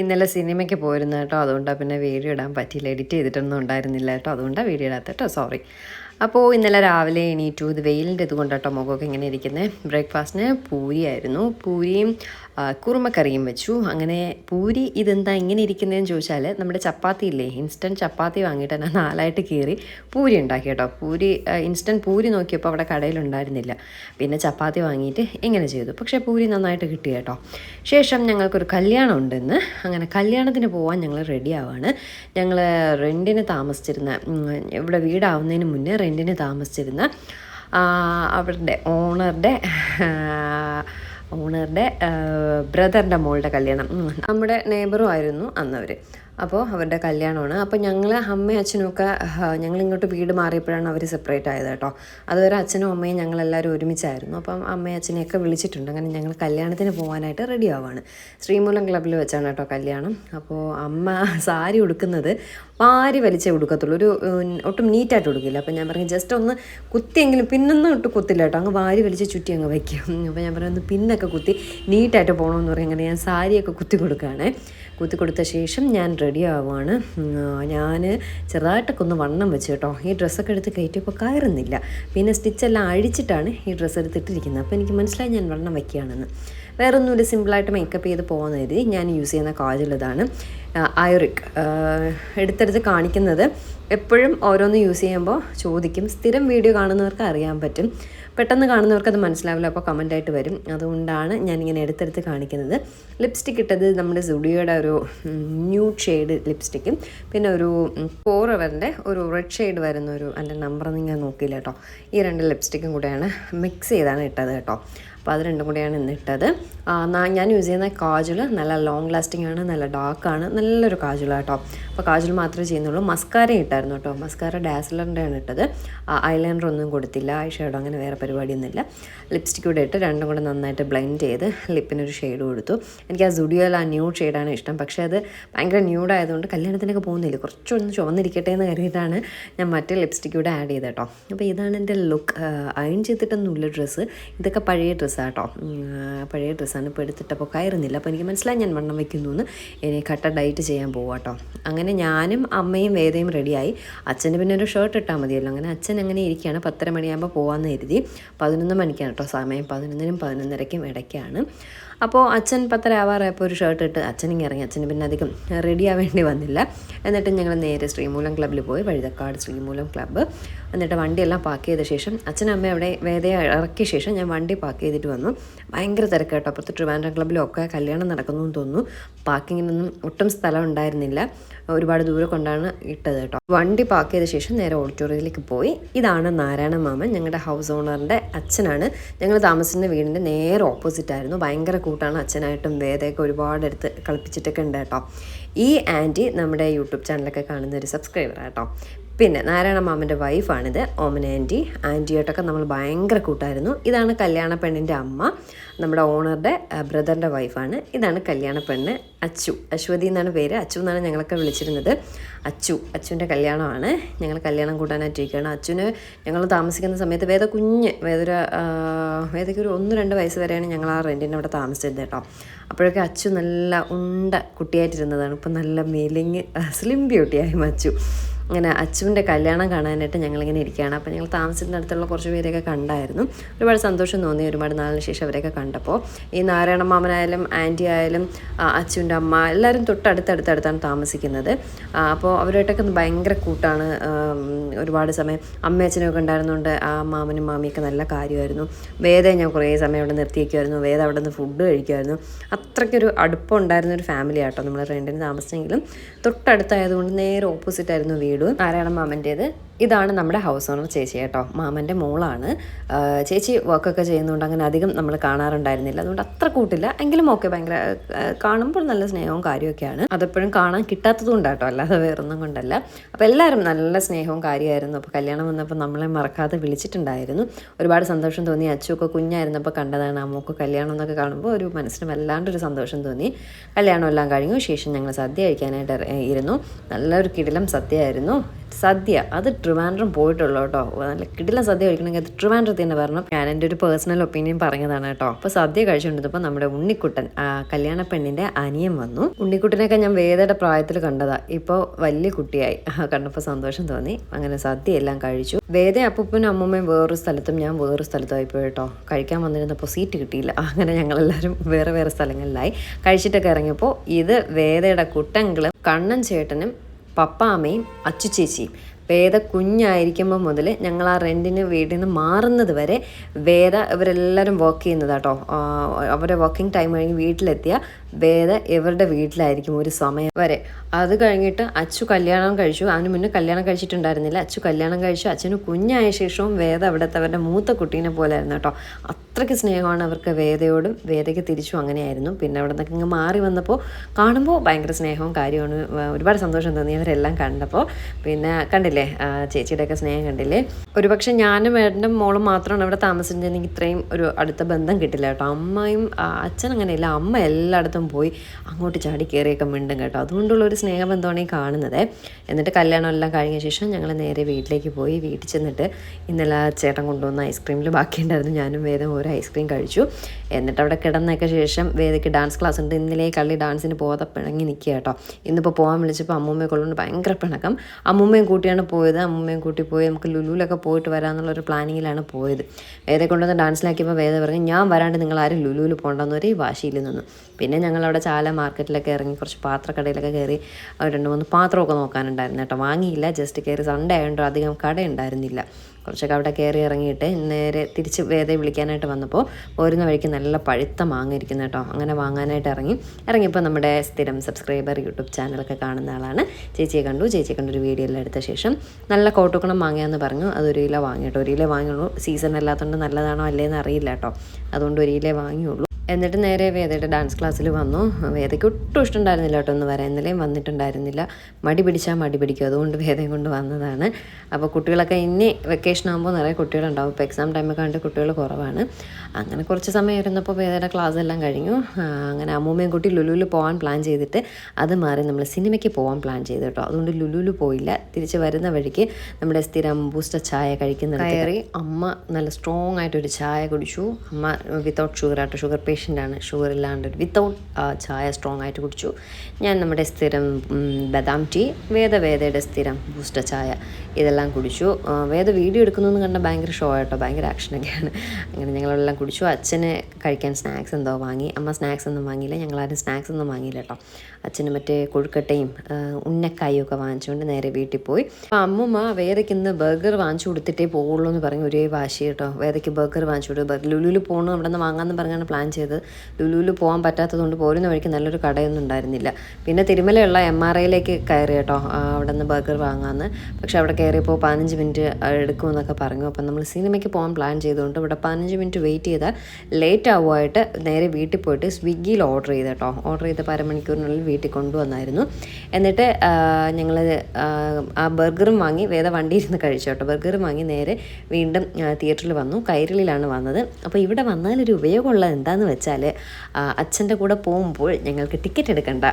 ഇന്നലെ സിനിമയ്ക്ക് പോയിരുന്നു കേട്ടോ. അതുകൊണ്ടാണ് പിന്നെ വീഡിയോ ഇടാൻ പറ്റിയില്ല. എഡിറ്റ് ചെയ്തിട്ടൊന്നും ഉണ്ടായിരുന്നില്ല കേട്ടോ. അതുകൊണ്ടാണ് വീഡിയോ ഇടാത്ത കേട്ടോ. സോറി അപ്പോൾ ഇന്നലെ രാവിലെ എണീറ്റു. ഇത് വെയിലിന്റെ ഇത് കൊണ്ടാട്ടോ മുഖമൊക്കെ ഇങ്ങനെ ഇരിക്കുന്നത് ബ്രേക്ക്ഫാസ്റ്റിന് പൂരിയായിരുന്നു. പൂരിയും കുറുമക്കറിയും വെച്ചു. അങ്ങനെ പൂരി ഇതെന്താ ഇങ്ങനെ ഇരിക്കുന്നതെന്ന് ചോദിച്ചാൽ നമ്മുടെ ചപ്പാത്തി ഇല്ലേ ഇൻസ്റ്റന്റ് ചപ്പാത്തി വാങ്ങിയിട്ട് തന്നെ നാലായിട്ട് കീറി പൂരി ഉണ്ടാക്കി കേട്ടോ. പൂരി ഇൻസ്റ്റന്റ് പൂരി നോക്കിയപ്പോൾ അവിടെ കടയിലുണ്ടായിരുന്നില്ല. പിന്നെ ചപ്പാത്തി വാങ്ങിയിട്ട് ഇങ്ങനെ ചെയ്തു. പക്ഷേ പൂരി നന്നായിട്ട് കിട്ടി കേട്ടോ. ശേഷം ഞങ്ങൾക്കൊരു കല്യാണം ഉണ്ടെന്ന്. അങ്ങനെ കല്യാണത്തിന് പോകാൻ ഞങ്ങൾ റെഡി ആവാണ്. ഞങ്ങൾ റെന്റിന് താമസിച്ചിരുന്ന ഇവിടെ വീടാവുന്നതിന് മുന്നേ റെന്റിന് താമസിച്ചിരുന്ന അവരുടെ ഓണറുടെ ഓണറുടെ ബ്രദറിന്റെ മോളുടെ കല്യാണം. നമ്മുടെ നെയ്ബറും ആയിരുന്നു അന്നവർ അപ്പോൾ അവരുടെ കല്യാണമാണ്. അപ്പോൾ ഞങ്ങൾ അമ്മയും അച്ഛനും ഒക്കെ ഞങ്ങൾ ഇങ്ങോട്ട് വീട് മാറിയപ്പോഴാണ് അവർ സെപ്പറേറ്റ് ആയത് കേട്ടോ. അതുവരെ അച്ഛനും അമ്മയും ഞങ്ങളെല്ലാവരും ഒരുമിച്ചായിരുന്നു. അപ്പം അമ്മയും അച്ഛനെയൊക്കെ വിളിച്ചിട്ടുണ്ട്. അങ്ങനെ ഞങ്ങൾ കല്യാണത്തിന് പോകാനായിട്ട് റെഡി ആവാണ്. ശ്രീമൂലം ക്ലബ്ബിൽ വെച്ചാണ് കേട്ടോ കല്യാണം. അപ്പോൾ അമ്മ സാരി ഉടുക്കുന്നത് വാരി വലിച്ചേ കൊടുക്കത്തുള്ളൂ ഒരു ഒട്ടും നീറ്റായിട്ട് കൊടുക്കില്ല അപ്പം ഞാൻ പറഞ്ഞു ജസ്റ്റ് ഒന്ന് കുത്തിയെങ്കിലും പിന്നൊന്നും ഇട്ട് കുത്തില്ല കേട്ടോ. അങ്ങ് വാരി വലിച്ച് ചുറ്റി അങ്ങ് വയ്ക്കും അപ്പോൾ ഞാൻ പറഞ്ഞു ഒന്ന് പിന്നൊക്കെ കുത്തി നീറ്റായിട്ട് പോകണമെന്ന് പറയും. അങ്ങനെ ഞാൻ സാരിയൊക്കെ കുത്തി കൊടുക്കുകയാണേ. കുത്തി കൊടുത്ത ശേഷം ഞാൻ റെഡി ആവുകയാണ് ഞാൻ ചെറുതായിട്ടൊക്കെ ഒന്ന് വണ്ണം വെച്ച് കേട്ടോ. ഈ ഡ്രസ്സൊക്കെ എടുത്ത് കയറ്റിയപ്പോൾ കയറുന്നില്ല. പിന്നെ സ്റ്റിച്ചെല്ലാം അഴിച്ചിട്ടാണ് ഈ ഡ്രസ്സ് എടുത്തിട്ടിരിക്കുന്നത്. അപ്പോൾ എനിക്ക് മനസ്സിലായി ഞാൻ വണ്ണം വയ്ക്കുകയാണെന്ന് വേറെ ഒന്നുമില്ല സിമ്പിളായിട്ട് മേക്കപ്പ് ചെയ്ത് പോകുന്ന രീതി ഞാൻ യൂസ് ചെയ്യുന്ന കാജൽ ഇതാണ് എടുത്തെടുത്ത് കാണിക്കുന്നത് എപ്പോഴും ഓരോന്ന് യൂസ് ചെയ്യുമ്പോൾ ചോദിക്കും. സ്ഥിരം വീഡിയോ കാണുന്നവർക്ക് അറിയാൻ പറ്റും. പെട്ടെന്ന് കാണുന്നവർക്ക് അത് മനസ്സിലാവില്ല അപ്പോൾ കമന്റായിട്ട് വരും. അതുകൊണ്ടാണ് ഞാനിങ്ങനെ എടുത്തെടുത്ത് കാണിക്കുന്നത്. ലിപ്സ്റ്റിക് ഇട്ടത് നമ്മുടെ സുഡിയോയുടെ ഒരു ന്യൂഡ് ഷെയ്ഡ് ലിപ്സ്റ്റിക്കും പിന്നെ ഒരു ഫോർ അവറിന്റെ ഒരു റെഡ് ഷെയ്ഡ് വരുന്ന ഒരു എന്റെ നമ്പർ ഞാൻ നോക്കിയില്ല കേട്ടോ. ഈ രണ്ട് ലിപ്സ്റ്റിക്കും കൂടെയാണ് മിക്സ് ചെയ്താണ് ഇട്ടത് കേട്ടോ. അപ്പോൾ അത് രണ്ടും കൂടിയാണ് ഇന്ന് ഇട്ടത്. ആ, നാ- ഞാൻ യൂസ് ചെയ്യുന്ന കാജൽ നല്ല ലോങ് ലാസ്റ്റിംഗ് ആണ് നല്ല ഡാർക്കാണ് നല്ലൊരു കാജൽ കേട്ടോ അപ്പോൾ കാജൽ മാത്രമേ ചെയ്യുന്നുള്ളൂ. മസ്കാര ഇട്ടായിരുന്നു കേട്ടോ മസ്കാര ഡാസിലറിന്റെയാണ് ഇട്ടത്. ഐലൈനർ ഒന്നും കൊടുത്തില്ല ഐ ഷെയ്ഡോ അങ്ങനെ വേറെ പരിപാടിയൊന്നുമില്ല. ലിപ്സ്റ്റിക് കൂടെ ഇട്ട് രണ്ടും കൂടെ നന്നായിട്ട് ബ്ലെൻഡ് ചെയ്ത് ലിപ്പിനൊരു ഷെയ്ഡ് കൊടുത്തു. എനിക്ക് ആ സുഡിയോയിൽ ആ ന്യൂഡ് ഷെയ്ഡാണ് ഇഷ്ടം. പക്ഷേ അത് ഭയങ്കര ന്യൂഡായതുകൊണ്ട് കല്യാണത്തിനൊക്കെ പോകുന്നില്ല. കുറച്ചൊന്ന് ചുവന്നിരിക്കട്ടെ എന്ന് കരുതിയിട്ടാണ് ഞാൻ മറ്റേ ലിപ്സ്റ്റിക് കൂടെ ആഡ് ചെയ്തത് കേട്ടോ അപ്പോൾ ഇതാണ് എന്റെ ലുക്ക് അയൺ ചെയ്തിട്ടൊന്നുമില്ല ഡ്രസ്സ് ഇതൊക്കെ പഴയ ഡ്രസ്സാണ് കേട്ടോ പഴയ ഡ്രസ്സാണ് ഇപ്പോൾ എടുത്തിട്ടപ്പോൾ കയറുന്നില്ല. അപ്പോൾ എനിക്ക് മനസ്സിലായി ഞാൻ വണ്ണം വയ്ക്കുന്നു എന്ന് ഇനി കട്ട ഡയറ്റ് ചെയ്യാൻ പോവാം കേട്ടോ അങ്ങനെ ഞാനും അമ്മയും വേദയും റെഡിയായി. അച്ഛന് പിന്നെ ഒരു ഷർട്ട് ഇട്ടാൽ മതിയല്ലോ. അങ്ങനെ അച്ഛൻ അങ്ങനെ ഇരിക്കുകയാണ്. പത്തര മണിയാകുമ്പോൾ പോകാമെന്ന് കരുതി. പതിനൊന്ന് മണിക്കാണ് കേട്ടോ സമയം. പതിനൊന്നിനും പതിനൊന്നരയ്ക്കും ഇടയ്ക്കാണ്. അപ്പോൾ അച്ഛൻ പത്തരയാവാറായപ്പോൾ ഒരു ഷർട്ട് ഇട്ട് അച്ഛനിങ്ങി ഇറങ്ങി. അച്ഛന് പിന്നെ അധികം റെഡി ആവേണ്ടി വന്നില്ല. എന്നിട്ട് ഞങ്ങൾ നേരെ ശ്രീമൂലം ക്ലബ്ബിൽ പോയി വഴുതക്കാട് ശ്രീമൂലം ക്ലബ്ബ് എന്നിട്ട് വണ്ടിയെല്ലാം പാക്ക് ചെയ്ത ശേഷം അച്ഛനമ്മ അവിടെ വേദയെ ഇറക്കിയ ശേഷം ഞാൻ വണ്ടി പാക്ക് ചെയ്തിട്ട് വന്നു. ഭയങ്കര തിരക്കേട്ടോ അപ്പുറത്ത് ട്രിവാൻഡ്രം ക്ലബ്ബിലൊക്കെ കല്യാണം നടക്കുന്നു തോന്നുന്നു. പാർക്കിങ്ങിനൊന്നും ഒട്ടും സ്ഥലം ഉണ്ടായിരുന്നില്ല. ഒരുപാട് ദൂരെ കൊണ്ടാണ് ഇട്ടത് കേട്ടോ. വണ്ടി പാക്ക് ചെയ്ത ശേഷം നേരെ ഓഡിറ്റോറിയത്തിലേക്ക് പോയി. ഇതാണ് നാരായണ മാമൻ ഞങ്ങളുടെ ഹൗസ് ഓണറിന്റെ അച്ഛനാണ്. ഞങ്ങൾ താമസിക്കുന്ന വീടിന്റെ നേരെ ഓപ്പോസിറ്റ് ആയിരുന്നു. ഭയങ്കര കൂട്ടാണ് അച്ഛനായിട്ടും വേദയൊക്കെ ഒരുപാട് എടുത്ത് കളിപ്പിച്ചിട്ടൊക്കെ ഉണ്ട് കേട്ടോ ഈ ആന്റി നമ്മുടെ യൂട്യൂബ് ചാനലൊക്കെ കാണുന്ന ഒരു സബ്സ്ക്രൈബർ കേട്ടോ പിന്നെ നാരായണ മാമന്റെ വൈഫാണിത് ഓമന ആന്റി ആന്റിയായിട്ടൊക്കെ നമ്മൾ ഭയങ്കര കൂട്ടായിരുന്നു. ഇതാണ് കല്യാണ പെണ്ണിന്റെ അമ്മ. നമ്മുടെ ഓണറുടെ ബ്രദറിന്റെ വൈഫാണ് ഇതാണ് കല്യാണ പെണ്ണ് അച്ചു. അശ്വതി എന്നാണ് പേര്. അച്ചു എന്നാണ് ഞങ്ങളൊക്കെ വിളിച്ചിരുന്നത്. അച്ചു അച്ചുവിന്റെ കല്യാണമാണ്. ഞങ്ങൾ കല്യാണം കൂട്ടാനായിട്ടിരിക്കുകയാണ് അച്ചുവിന് ഞങ്ങൾ താമസിക്കുന്ന സമയത്ത് വേദ കുഞ്ഞ് വേദൊരു വേദയ്ക്ക് ഒരു ഒന്ന് രണ്ട് വയസ്സ് വരെയാണ് ഞങ്ങൾ ആ റെന്റിന്റെ അവിടെ താമസിച്ചിരുന്നത് കേട്ടോ. അപ്പോഴൊക്കെ അച്ചു നല്ല ഉണ്ട കുട്ടിയായിട്ടിരുന്നതാണ്. ഇപ്പം നല്ല മെലിങ് സ്ലിം ബ്യൂട്ടിയായി അച്ചു അങ്ങനെ അച്ചുവിന്റെ കല്യാണം കാണാനായിട്ട് ഞങ്ങളിങ്ങനെ ഇരിക്കുകയാണ്. അപ്പോൾ ഞങ്ങൾ താമസിക്കുന്ന അടുത്തുള്ള കുറച്ച് പേരെയൊക്കെ കണ്ടായിരുന്നു. ഒരുപാട് സന്തോഷം തോന്നി ഒരുപാട് നാളിന് ശേഷം അവരെയൊക്കെ കണ്ടപ്പോൾ. ഈ നാരായണ മാമനായാലും ആന്റി ആയാലും അച്ഛന്റെ അമ്മ എല്ലാവരും തൊട്ടടുത്തടുത്തടുത്താണ് താമസിക്കുന്നത്. അപ്പോൾ അവരുമായിട്ടൊക്കെ ഭയങ്കര കൂട്ടാണ്. ഒരുപാട് സമയം അമ്മയച്ഛനൊക്കെ ഉണ്ടായിരുന്നുകൊണ്ട് ആ മാമനും മാമിയൊക്കെ നല്ല കാര്യമായിരുന്നു. വേദ ഞാൻ കുറേ സമയം അവിടെ നിർത്തിയേക്കുമായിരുന്നു. വേദ അവിടെ നിന്ന് ഫുഡ് കഴിക്കുമായിരുന്നു. അത്രയ്ക്കൊരു അടുപ്പം ഉണ്ടായിരുന്ന ഒരു ഫാമിലി ആട്ടോ നമ്മൾ റെന്റിന് താമസിച്ചെങ്കിലും. തൊട്ടടുത്തായതുകൊണ്ട് നേരെ ഓപ്പോസിറ്റ് ആയിരുന്നു വീട്. നാരായണ മാമന്റേത്. ഇതാണ് നമ്മുടെ ഹൗസ് ഓണർ ചേച്ചി കേട്ടോ. മാമന്റെ മോളാണ്. ചേച്ചി വർക്കൊക്കെ ചെയ്യുന്നതുകൊണ്ട് അങ്ങനെ അധികം നമ്മൾ കാണാറുണ്ടായിരുന്നില്ല. അതുകൊണ്ട് അത്ര കൂട്ടില്ല. എങ്കിലും ഓക്കെ ഭയങ്കര കാണുമ്പോൾ നല്ല സ്നേഹവും കാര്യമൊക്കെയാണ് അതെപ്പോഴും കാണാൻ കിട്ടാത്തത് കൊണ്ടാട്ടോ അല്ലാതെ വേറൊന്നും കൊണ്ടല്ല. അപ്പോൾ എല്ലാവരും നല്ല സ്നേഹവും കാര്യമായിരുന്നു. അപ്പോൾ കല്യാണം വന്നപ്പോൾ നമ്മളെ മറക്കാതെ വിളിച്ചിട്ടുണ്ടായിരുന്നു. ഒരുപാട് സന്തോഷം തോന്നി. അച്ചുമൊക്കെ കുഞ്ഞായിരുന്നപ്പോൾ കണ്ടതാണ്. അമ്മയ്ക്ക് കല്യാണം എന്നൊക്കെ കാണുമ്പോൾ ഒരു മനസ്സിന് വല്ലാണ്ടൊരു സന്തോഷം തോന്നി. കല്യാണം എല്ലാം കഴിഞ്ഞു. ശേഷം ഞങ്ങൾ സദ്യ കഴിക്കാനായിട്ട് ഇരുന്നു. നല്ലൊരു കിടിലം സദ്യയായിരുന്നു. സദ്യ. അത് ട്രിവാൻഡ്രം പോയിട്ടുള്ളൂ കേട്ടോ. നല്ല കിടില സദ്യ കഴിക്കണമെങ്കിൽ അത് ട്രിവാൻഡ്രത്തിൽ തന്നെ വരണം. ഞാൻ എന്റെ ഒരു പേഴ്സണൽ ഒപ്പീനിയൻ പറഞ്ഞതാണ് കേട്ടോ. അപ്പോൾ സദ്യ കഴിച്ചുകൊണ്ടിരുന്നപ്പോൾ നമ്മുടെ ഉണ്ണിക്കുട്ടൻ കല്യാണ പെണ്ണിന്റെ അനിയൻ വന്നു. ഉണ്ണിക്കുട്ടനെയൊക്കെ ഞാൻ വേദയുടെ പ്രായത്തിൽ കണ്ടതാ. ഇപ്പോൾ വലിയ കുട്ടിയായി. കണ്ടപ്പോൾ സന്തോഷം തോന്നി. അങ്ങനെ സദ്യ എല്ലാം കഴിച്ചു. വേദ അപ്പൂപ്പനും അമ്മൂമ്മയും വേറൊരു സ്ഥലത്തും ഞാൻ വേറൊരു സ്ഥലത്തായി പോയി കേട്ടോ. കഴിക്കാൻ വന്നിരുന്നപ്പോൾ സീറ്റ് കിട്ടിയില്ല. അങ്ങനെ ഞങ്ങളെല്ലാവരും വേറെ വേറെ സ്ഥലങ്ങളിലായി. കഴിച്ചിട്ടൊക്കെ ഇറങ്ങിയപ്പോൾ ഇത് വേദയുടെ കുട്ടങ്ങളും കണ്ണൻ ചേട്ടനും പപ്പാമ്മയും അച്ചു ചേച്ചിയും വേദ കുഞ്ഞായിരിക്കുമ്പോൾ മുതൽ ഞങ്ങൾ ആ റെന്റിന് വീട്ടിൽ നിന്ന് മാറുന്നത് വരെ വേദ ഇവരെല്ലാവരും വർക്ക് ചെയ്യുന്നതാട്ടോ അവരുടെ വർക്കിംഗ് ടൈം കഴിഞ്ഞ് വീട്ടിലെത്തിയ വേദ ഇവരുടെ വീട്ടിലായിരിക്കും ഒരു സമയം വരെ. അത് കഴിഞ്ഞിട്ട് അച്ചു കല്യാണം കഴിച്ചു. അതിന് മുന്നേ കല്യാണം കഴിച്ചിട്ടുണ്ടായിരുന്നില്ല. അച്ചു കല്യാണം കഴിച്ചു അച്ഛന് കുഞ്ഞായ ശേഷവും വേദ അവിടുത്തെ അവരുടെ മൂത്ത കുട്ടീനെ പോലെ ആയിരുന്നു കേട്ടോ അത്രയ്ക്ക് സ്നേഹമാണ് അവർക്ക് വേദയോടും വേദയ്ക്ക് തിരിച്ചും അങ്ങനെയായിരുന്നു. പിന്നെ അവിടെ നിന്നൊക്കെ ഇങ്ങ് മാറി വന്നപ്പോൾ കാണുമ്പോൾ ഭയങ്കര സ്നേഹവും കാര്യമാണ് ഒരുപാട് സന്തോഷം തോന്നി അവരെല്ലാം കണ്ടപ്പോൾ പിന്നെ കണ്ടില്ലേ? ആ, ചേച്ചിയുടെയൊക്കെ സ്നേഹം കണ്ടില്ലേ? ഒരുപക്ഷെ ഞാനും ഏട്ടന്റെ മോളും മാത്രമാണ് അവിടെ എനിക്ക് ഇത്രയും ഒരു അടുത്ത ബന്ധം കിട്ടില്ല കേട്ടോ. അമ്മയും അച്ഛൻ അങ്ങനെയില്ല. അമ്മ എല്ലായിടത്തും പോയി അങ്ങോട്ട് ചാടി കയറിയൊക്കെ മിണ്ടും കേട്ടോ. അതുകൊണ്ടുള്ള ഒരു സ്നേഹബന്ധമാണ് ഈ കാണുന്നത്. എന്നിട്ട് കല്യാണം എല്ലാം കഴിഞ്ഞ ശേഷം ഞങ്ങൾ നേരെ വീട്ടിലേക്ക് പോയി. വീട്ടിൽ ചെന്നിട്ട് ഇന്നലെ ചേട്ടൻ കൊണ്ടുവന്ന ഐസ്ക്രീമിൽ ബാക്കിയുണ്ടായിരുന്നു. ഞാനും വേദം ഒരു ഐസ്ക്രീം കഴിച്ചു. എന്നിട്ട് അവിടെ കിടന്നൊക്കെ ശേഷം വേദയ്ക്ക് ഡാൻസ് ക്ലാസ് ഉണ്ട്. ഇന്നലെ കള്ളി ഡാൻസിന് പോകാതെ പിണങ്ങി നിൽക്കുക കേട്ടോ. ഇന്നിപ്പോൾ പോകാൻ വിളിച്ചപ്പോൾ അമ്മൂമ്മയെ കൊള്ളുകൊണ്ട് ഭയങ്കര പിണക്കം. അമ്മൂമ്മയും കൂട്ടിയാണ് പോയത് അമ്മയും കൂട്ടി പോയി നമുക്ക് ലുലുവിലൊക്കെ പോയിട്ട് വരാമെന്നുള്ളൊരു പ്ലാനിങ്ങിലാണ് പോയത്. വേദ കൊണ്ടുവന്ന് ഡാൻസിലാക്കിയപ്പോൾ വേദ പറഞ്ഞു ഞാൻ വരാണ്ട് നിങ്ങൾ ആരും ലുലുവിൽ ഈ വാശിയിൽ നിന്നു. പിന്നെ ഞങ്ങൾ അവിടെ ചാല മാർക്കറ്റിലൊക്കെ ഇറങ്ങി കുറച്ച് പാത്രക്കടയിലൊക്കെ കയറി രണ്ട് മൂന്ന് പാത്രമൊക്കെ നോക്കാനുണ്ടായിരുന്നു കേട്ടോ. വാങ്ങിയില്ല ജസ്റ്റ് കയറി സൺഡേ ആയതുകൊണ്ട് അധികം കട ഉണ്ടായിരുന്നില്ല കുറച്ചൊക്കെ അവിടെ കയറി ഇറങ്ങിയിട്ട് നേരെ തിരിച്ച് വേദയെ വിളിക്കാനായിട്ട് വന്നപ്പോൾ പോരുന്ന വഴിക്ക് നല്ല പഴുത്ത മാങ്ങ ഇരിക്കുന്നു കേട്ടോ. അങ്ങനെ വാങ്ങാനായിട്ട് ഇറങ്ങി. ഇറങ്ങിയപ്പോൾ നമ്മുടെ സ്ഥിരം സബ്സ്ക്രൈബർ യൂട്യൂബ് ചാനലൊക്കെ കാണുന്ന ആളാണ്. ചേച്ചിയെ കണ്ടു. ചേച്ചിയെ കണ്ടൊരു വീഡിയോ എല്ലാം എടുത്ത ശേഷം നല്ല കോട്ടുക്കണം മാങ്ങയാന്ന് പറഞ്ഞു. അതൊരു കിലോ വാങ്ങി ഒരു കിലോ വാങ്ങിയുള്ളൂ. സീസൺ അല്ലാത്തതുകൊണ്ട് നല്ലതാണോ അല്ലേന്ന് അറിയില്ല കേട്ടോ. അതുകൊണ്ട് ഒരു കിലോ വാങ്ങിയുള്ളൂ. എന്നിട്ട് നേരെ വേദയുടെ ഡാൻസ് ക്ലാസ്സിൽ വന്നു. വേദയ്ക്ക് ഒട്ടും ഇഷ്ടമുണ്ടായിരുന്നില്ല കേട്ടോ ഒന്ന് വരാൻ. ഇന്നലെയും വന്നിട്ടുണ്ടായിരുന്നില്ല. മടി പിടിച്ചാൽ മടി പിടിക്കും. അതുകൊണ്ട് വേദയും കൊണ്ട് വന്നതാണ്. അപ്പോൾ കുട്ടികളൊക്കെ ഇനി വെക്കേഷൻ ആകുമ്പോൾ നിറയെ കുട്ടികളുണ്ടാവും. ഇപ്പോൾ എക്സാം ടൈമൊക്കെ കണ്ട് കുട്ടികൾ കുറവാണ്. അങ്ങനെ കുറച്ച് സമയം ഇരുന്നപ്പോൾ വേദയുടെ ക്ലാസ് എല്ലാം കഴിഞ്ഞു. അങ്ങനെ അമ്മൂമ്മയും കുട്ടി ലുലുവിൽ പോകാൻ പ്ലാൻ ചെയ്തിട്ട് അത് മാറി നമ്മൾ സിനിമയ്ക്ക് പോകാൻ പ്ലാൻ ചെയ്തു കേട്ടോ. അതുകൊണ്ട് ലുലുവിൽ പോയില്ല. തിരിച്ച് വരുന്ന വഴിക്ക് നമ്മുടെ സ്ഥിരം ബൂസ്റ്റർ ചായ കഴിക്കുന്ന കയറി അമ്മ നല്ല സ്ട്രോങ് ആയിട്ടൊരു ചായ കുടിച്ചു. അമ്മ വിത്തൗട്ട് ഷുഗർ ആട്ടോ. ഷുഗർ പേഷ്യന്റ് ആണ് ഷുഗർ ഇല്ലാണ്ട് വിത്തൗട്ട് ചായ സ്ട്രോങ് ആയിട്ട് കുടിച്ചു. ഞാൻ നമ്മുടെ സ്ഥിരം ബദാം ടീ വേദവേദയുടെ സ്ഥിരം ബൂസ്റ്റർ ചായ ഇതെല്ലാം കുടിച്ചു. വേദ വീഡിയോ എടുക്കുന്നതെന്ന് കണ്ട ഭയങ്കര ഷോ ആട്ടോ ഭയങ്കര ആക്ഷനൊക്കെയാണ് അങ്ങനെ ഞങ്ങളെല്ലാം കുടിച്ചു. അച്ഛന് കഴിക്കാൻ സ്നാക്സ് എന്തോ വാങ്ങി. അമ്മ സ്നാക്സ് ഒന്നും വാങ്ങിയില്ല. ഞങ്ങളാരും സ്നാക്സ് ഒന്നും വാങ്ങിയില്ല കേട്ടോ അച്ഛന് മറ്റേ കൊഴുക്കട്ടയും ഉന്നക്കായും ഒക്കെ വാങ്ങിച്ചുകൊണ്ട് നേരെ വീട്ടിൽ പോയി. അപ്പോൾ അമ്മമ്മ വേദയ്ക്ക് ഇന്ന് ബർഗർ വാങ്ങിച്ചു കൊടുത്തിട്ടേ പോകുള്ളൂ എന്ന് പറഞ്ഞ് ഒരേ വാശി കേട്ടോ. വേദയ്ക്ക് ബർഗർ വാങ്ങിച്ചു കൊടുത്തു ലുലുവിൽ പോകണം അവിടെ നിന്ന് വാങ്ങാമെന്ന് പറഞ്ഞാണ് പ്ലാൻ ചെയ്തത്. ലുലുവിൽ പോകാൻ പറ്റാത്തതുകൊണ്ട് പോരുന്ന വഴിക്ക് നല്ലൊരു കടയൊന്നും ഉണ്ടായിരുന്നില്ല. പിന്നെ തിരുമലയുള്ള എം ആർ ഐയിലേക്ക് കയറി കേട്ടോ അവിടെ നിന്ന് ബർഗർ വാങ്ങാമെന്ന്. പക്ഷെ അവിടെ കയറിയപ്പോൾ പതിനഞ്ച് മിനിറ്റ് എടുക്കുമെന്നൊക്കെ പറഞ്ഞു. അപ്പം നമ്മൾ സിനിമയ്ക്ക് പോകാൻ പ്ലാൻ ചെയ്തുകൊണ്ട് ഇവിടെ പതിനഞ്ച് മിനിറ്റ് വെയിറ്റ് ചെയ്താൽ ലേറ്റ് ആവുമായിട്ട് നേരെ വീട്ടിൽ പോയിട്ട് സ്വിഗ്ഗിയിൽ ഓർഡർ ചെയ്ത് കേട്ടോ. ഓർഡർ ചെയ്ത് അരമണിക്കൂറിനുള്ളിൽ വീട്ടിൽ കൊണ്ടുവന്നായിരുന്നു. എന്നിട്ട് ഞങ്ങൾ ആ ബർഗറും വാങ്ങി വണ്ടിയിൽ നിന്ന് കഴിച്ചു കേട്ടോ. ബർഗറും വാങ്ങി നേരെ വീണ്ടും തിയേറ്ററിൽ വന്നു. കൈരളിയിലാണ് വന്നത്. അപ്പോൾ ഇവിടെ വന്നാലൊരു ഉപയോഗമുള്ളത് എന്താണെന്ന് വെച്ചാൽ അച്ഛന്റെ കൂടെ പോകുമ്പോൾ ഞങ്ങൾക്ക് ടിക്കറ്റ് എടുക്കണ്ട.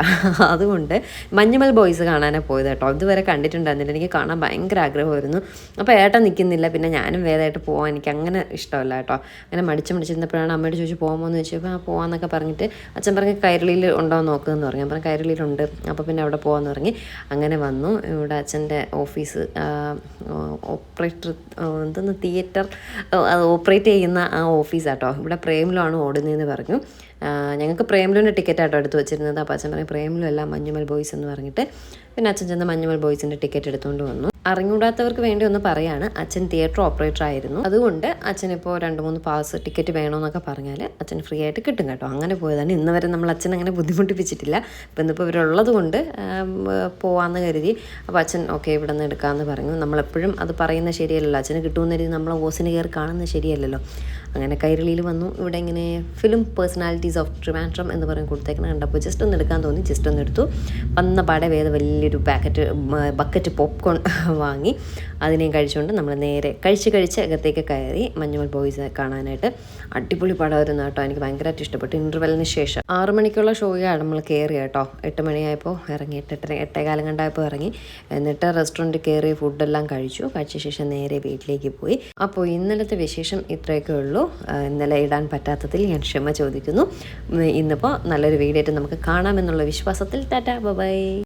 അതുകൊണ്ട് മഞ്ഞുമൽ ബോയ്സ് കാണാനാണ് പോയത് കേട്ടോ. ഇതുവരെ കണ്ടിട്ടുണ്ടായിരുന്നില്ല. എനിക്ക് കാണാൻ ഭയങ്കര ആഗ്രഹമായിരുന്നു. അപ്പോൾ ഏട്ടൻ നിൽക്കുന്നില്ല പിന്നെ ഞാനും വേദമായിട്ട് പോകാൻ എനിക്ക് അങ്ങനെ ഇഷ്ടമല്ല കേട്ടോ. അങ്ങനെ മടിച്ച് മടിച്ചിരുന്നപ്പോഴാണ് അമ്മയോട് ചോദിച്ചു പോകുമോ എന്ന് ചോദിച്ചപ്പോൾ ആ പോകാമെന്നൊക്കെ പറഞ്ഞിട്ട് അച്ഛൻ പറഞ്ഞ് കൈരളിയിൽ ഉണ്ടോ എന്ന് നോക്കുമെന്ന് പറഞ്ഞു അപ്പം കൈരളിയിലുണ്ട് അപ്പോൾ പിന്നെ അവിടെ പോകാമെന്ന് പറഞ്ഞ് അങ്ങനെ വന്നു. ഇവിടെ അച്ഛന്റെ ഓഫീസ് ഓപ്പറേറ്റർ എന്തെന്ന് തിയേറ്റർ അത് ഓപ്പറേറ്റ് ചെയ്യുന്ന ആ ഓഫീസാട്ടോ. ഇവിടെ പ്രേമിലാണ് ഓടുന്നതെന്ന് പറഞ്ഞു. ഞങ്ങൾക്ക് പ്രേംലുവിന്റെ ടിക്കറ്റ് ആട്ടോ എടുത്ത് വെച്ചിരുന്നത്. അപ്പോൾ അച്ഛൻ പറഞ്ഞു പ്രേംലു അല്ല മഞ്ഞുമൽ ബോയ്സ് എന്ന് പറഞ്ഞിട്ട്. പിന്നെ അച്ഛൻ ചെന്ന് മഞ്ഞുമൽ ബോയ്സിന്റെ ടിക്കറ്റ് എടുത്തുകൊണ്ട് വന്നു. അറിഞ്ഞൂടാത്തവർക്ക് വേണ്ടി ഒന്ന് പറയാണ്. അച്ഛൻ തിയേറ്റർ ഓപ്പറേറ്റർ ആയിരുന്നു. അതുകൊണ്ട് അച്ഛൻ അച്ഛനിപ്പോൾ രണ്ട് മൂന്ന് പാസ് ടിക്കറ്റ് വേണമെന്നൊക്കെ പറഞ്ഞാൽ അച്ഛൻ ഫ്രീ ആയിട്ട് കിട്ടും കേട്ടോ. അങ്ങനെ പോയതാണ് ഇന്ന് വരെ നമ്മൾ അച്ഛൻ അങ്ങനെ ബുദ്ധിമുട്ടിപ്പിച്ചിട്ടില്ല. ഇപ്പം ഇന്നിപ്പോൾ ഇവരുള്ളത് കൊണ്ട് പോവാമെന്ന് കരുതി. അപ്പോൾ അച്ഛൻ ഓക്കെ ഇവിടെ നിന്ന് എടുക്കാമെന്ന് പറഞ്ഞു. നമ്മളെപ്പോഴും അത് പറയുന്ന ശരിയല്ലല്ലോ. അച്ഛന് കിട്ടുമെന്ന് കരുതി നമ്മളെ ഓസിന് കയറി കാണുന്നത് ശരിയല്ലല്ലോ. അങ്ങനെ കൈരളിയിൽ വന്നു. ഇവിടെ ഇങ്ങനെ ഫിലിം പേഴ്സണാലിറ്റീസ് ഓഫ് ട്രിവാൻഡ്രം എന്ന് പറയും കൊടുത്തേക്കണം കണ്ടപ്പോൾ ജസ്റ്റ് ഒന്ന് എടുക്കാൻ തോന്നി. ജസ്റ്റ് ഒന്ന് എടുത്തു. വന്ന പാടെ വേറെ വലിയൊരു പാക്കറ്റ് ബക്കറ്റ് പോപ്കോൺ വാങ്ങി അതിനെയും കഴിച്ചുകൊണ്ട് നമ്മൾ നേരെ കഴിച്ച് കഴിച്ച് അകത്തേക്ക് കയറി മഞ്ഞുമൽ ബോയ്സ് കാണാനായിട്ട് അടിപൊളി പടമായിരുന്നു കേട്ടോ. എനിക്ക് ഭയങ്കരമായിട്ട് ഇഷ്ടപ്പെട്ടു. ഇന്റർവെല്ലിന് ശേഷം ആറു മണിക്കുള്ള ഷോയാണ് നമ്മൾ കയറി കേട്ടോ. എട്ട് മണിയായപ്പോൾ ഇറങ്ങി. എട്ട് എട്ടര എട്ടേകാലം കണ്ടായപ്പോൾ ഇറങ്ങി. എന്നിട്ട് റെസ്റ്റോറന്റ് കയറി ഫുഡെല്ലാം കഴിച്ചു. കഴിച്ച ശേഷം നേരെ വീട്ടിലേക്ക് പോയി. അപ്പോൾ ഇന്നലത്തെ വിശേഷം ഇത്രയൊക്കെ ഉള്ളൂ. ഇന്നലെ ഇടാൻ പറ്റാത്തതിൽ ഞാൻ ക്ഷമ ചോദിക്കുന്നു. ഇന്നിപ്പോൾ നല്ലൊരു വീഡിയോ ആയിട്ട് നമുക്ക് കാണാമെന്നുള്ള വിശ്വാസത്തിൽ. ടാറ്റ. ബൈ.